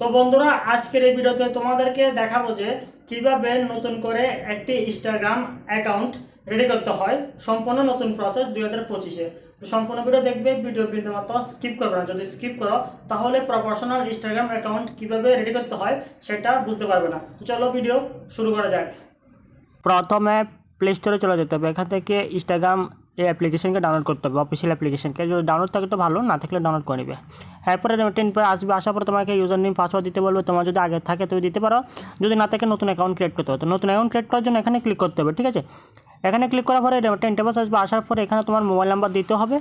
তো বন্ধুরা, আজকের এই ভিডিওতে তোমাদেরকে দেখাবো যে কীভাবে নতুন করে একটি ইনস্টাগ্রাম অ্যাকাউন্ট রেডি করতে হয়। সম্পূর্ণ নতুন প্রসেস দুই হাজার পঁচিশে। সম্পূর্ণ ভিডিও দেখবে, ভিডিও বিন্দু মাত্র স্কিপ করবে না। যদি স্কিপ করো, তাহলে প্রফেশনাল ইনস্টাগ্রাম অ্যাকাউন্ট কীভাবে রেডি করতে হয় সেটা বুঝতে পারবে না। চলো ভিডিও শুরু করা যাক। প্রথমে প্লে স্টোরে চলে যেতে হবে। এখান থেকে ইনস্টাগ্রাম অ্যাপ্লিকেশনকে ডাউনলোড করতে হবে অফিসিয়াল অ্যাপ্লিকেশনকে যদি ডাউনলোড থাকে তো ভালো, না থাকলে ডাউনলোড করে নেবে। এরপরে টেন পরে আসবে, আসার পর তোমাকে ইউজার নেম পাসওয়ার্ড দিতে বলবে। তোমার যদি আগে থাকে তুমি দিতে পারো। যদি না থাকে নতুন অ্যাকাউন্ট ক্রিয়েট করতে হবে। তো নতুন অ্যাকাউন্ট ক্রিয়েট করার জন্য এখানে ক্লিক করতে হবে, ঠিক আছে? এখানে ক্লিক করার পরে টেন টেবাস আসবে, আসার পরে এখানে তোমার মোবাইল নাম্বার দিতে হবে।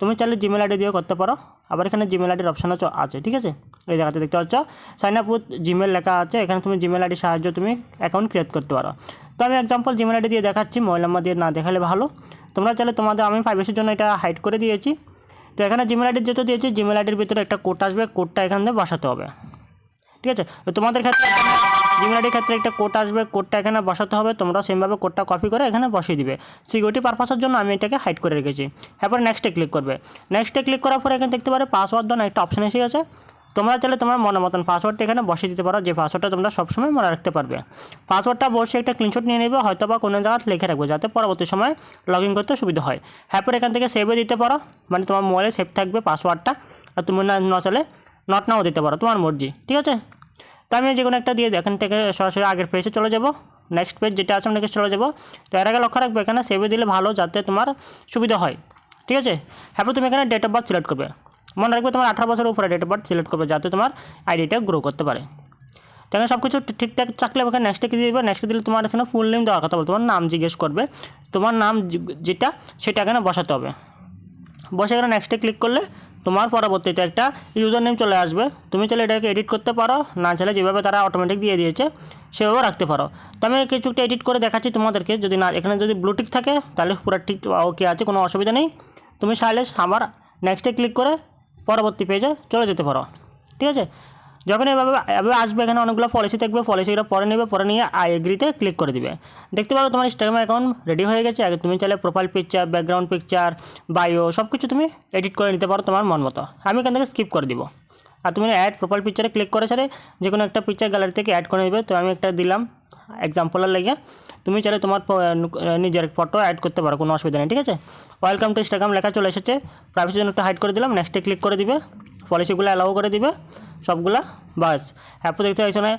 তুমি চাইলে জিমেল আইডি দিয়েও করতে পারো। আবার এখানে জিমেল আইডির অপশন আছে, ঠিক আছে? এই জায়গাতে দেখতে পাচ্ছ সাইন আপ উইথ জিমেল লেখা আছে। এখানে তুমি জিমেল আইডির সাহায্যে তুমি অ্যাকাউন্ট ক্রিয়েট করতে পারো। তো আমি এক্সাম্পল জিমেল আইডি দিয়ে দেখাচ্ছি মোবাইল নাম্বার দিয়ে না দেখালে ভালো। তোমরা চাইলে তোমাদের, আমি প্রাইভেসির জন্য এটা হাইড করে দিয়েছি। তো এখানে জিমেল আইডির যেহেতু দিয়েছি জিমেল আইডির ভিতরে একটা কোড আসবে কোডটা এখান থেকে বসাতে হবে। ঠিক আছে? তো তোমাদের ক্ষেত্রে জিমেল আইডির ক্ষেত্রে একটা কোড আসবে কোডটা এখানে বসাতে হবে, তোমরা সেমভাবে কোডটা কপি করে এখানে বসিয়ে দিবে। সিকিউরিটি পারপাসের জন্য আমি এটাকে হাইড করে রেখেছি। এরপর নেক্সটে ক্লিক করবে। নেক্সটে ক্লিক করার পরে এখানে দেখতে পারে পাসওয়ার্ড দেন একটা অপশন এসে গেছে। তোমরা চাইলে তোমার মনে মতন পাসওয়ার্ডটা এখানে বসিয়ে দিতে পারো, যে পাসওয়ার্ডটা তোমরা সবসময় মনে রাখতে পারবে। পাসওয়ার্ডটা বসে একটা স্ক্রিনশট নিয়ে নেবে হয়তো বা কোনো জায়গায় লিখে রাখবে, যাতে পরবর্তী সময় লগ ইন করতে সুবিধা হয়। এরপর এখান থেকে সেভে দিতে পারো মানে তোমার মোবাইলে সেভ থাকবে পাসওয়ার্ডটা আর তুমি না না চালে নট নাও দিতে পারো, তোমার মর্জি, ঠিক আছে? তো আমি যে কোনো একটা দিয়ে এখান থেকে সরাসরি আগের পেজে চলে যাব নেক্সট পেজ যেটা আছে নেক্সট চলে যাব। তো এর আগে লক্ষ্য রাখবে, এখানে সেভে দিলে ভালো, যাতে তোমার সুবিধা হয়, ঠিক আছে? এরপর তুমি এখানে ডেট অফ বার্থ সিলেক্ট করবে। মনে রাখবে তোমার আঠারো বছরের উপরে ডেট অফ বার্থ সিলেক্ট করবে যাতে তোমার আইডিটা গ্রো করতে পারে। তো এখানে সব কিছু ঠিকঠাক চাকলে ওখানে নেক্সটে কি দিবে? নেক্সটে দিলে তোমার এখানে ফুল নেম দেওয়ার কথা বলবে তোমার নাম জিজ্ঞেস করবে। তোমার নাম যেটা, সেটা এখানে বসাতে হবে। বসে এখানে নেক্সটে ক্লিক করলে তোমার পরবর্তীতে একটা ইউজার নেম চলে আসবে। তুমি চলে এটাকে এডিট করতে পারো। না চাইলে যেভাবে তারা অটোমেটিক দিয়ে দিয়েছে, সেভাবে রাখতে পারো। তো আমি কিছুটা এডিট করে দেখাচ্ছি তোমাদেরকে। যদি না এখানে যদি ব্লুটিক থাকে, তাহলে পুরো ঠিক ওকে আছে, কোনো অসুবিধা নেই। তুমি চাইলে আবার নেক্সটে ক্লিক করে পরবর্তী পেজে চলে যেতে পারো। ঠিক আছে? যখন এভাবে এভাবে আসবে, এখানে অনেকগুলো পলিসি থাকবে। পলিসিগুলো পরে নেবে, পরে নিয়ে আই এগ্রিতে ক্লিক করে দিবে। দেখতে পারো তোমার ইনস্টাগ্রাম অ্যাকাউন্ট রেডি হয়ে গেছে। আগে তুমি চাইলে profile picture background picture bio সব কিছু তুমি এডিট করে নিতে পারো তোমার মন মতো। আমি এখান থেকে স্কিপ করে দিব। আর তুমি অ্যাড প্রোফাইল পিকচারে ক্লিক করে সারে যে কোনো একটা পিকচার গ্যালারি থেকে অ্যাড করে নেবে। তো আমি একটা দিলাম। এক্সাম্পলের লেগে তুমি চাইলে তোমার নিজের ফটো অ্যাড করতে পারো কোনো অসুবিধা নেই ঠিক আছে ওয়েলকাম টু ইনস্টাগ্রাম লেখা চলে এসেছে প্রাইভেসির জন্য একটা হাইড করে দিলাম নেক্সটে ক্লিক করে দিবে পলিসিগুলো অ্যালাউ করে দিবে সবগুলা বাস এরপর দেখতে এখানে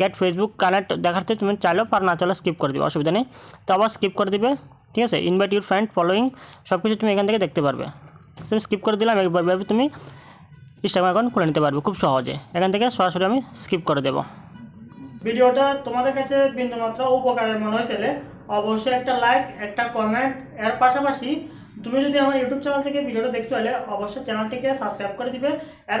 গেট ফেসবুক কানেক্ট দেখাতে তুমি চাইলেও পার না চাইলেও স্কিপ করে দিবে অসুবিধা নেই তো আবার স্কিপ করে দিবে ঠিক আছে ইনভাইট ইউর ফ্রেন্ড ফলোয়িং সব কিছু তুমি এখান থেকে দেখতে পারবে তুমি স্কিপ করে দিলাম একবার তুমি ইনস্টাগ্রাম অ্যাকাউন্ট খুলে নিতে পারবে খুব সহজে এখান থেকে সরাসরি আমি স্কিপ করে দেবো ভিডিওটা তোমাদের কাছে বিন্দুমাত্র উপকারের মনে হয়েছে অবশ্যই একটা লাইক একটা কমেন্ট এর পাশাপাশি, তুমি যদি আমার ইউটিউব চ্যানেল থেকে ভিডিওটা দেখছ, তাহলে অবশ্যই চ্যানেলটিকে সাবস্ক্রাইব করে দিবে। এর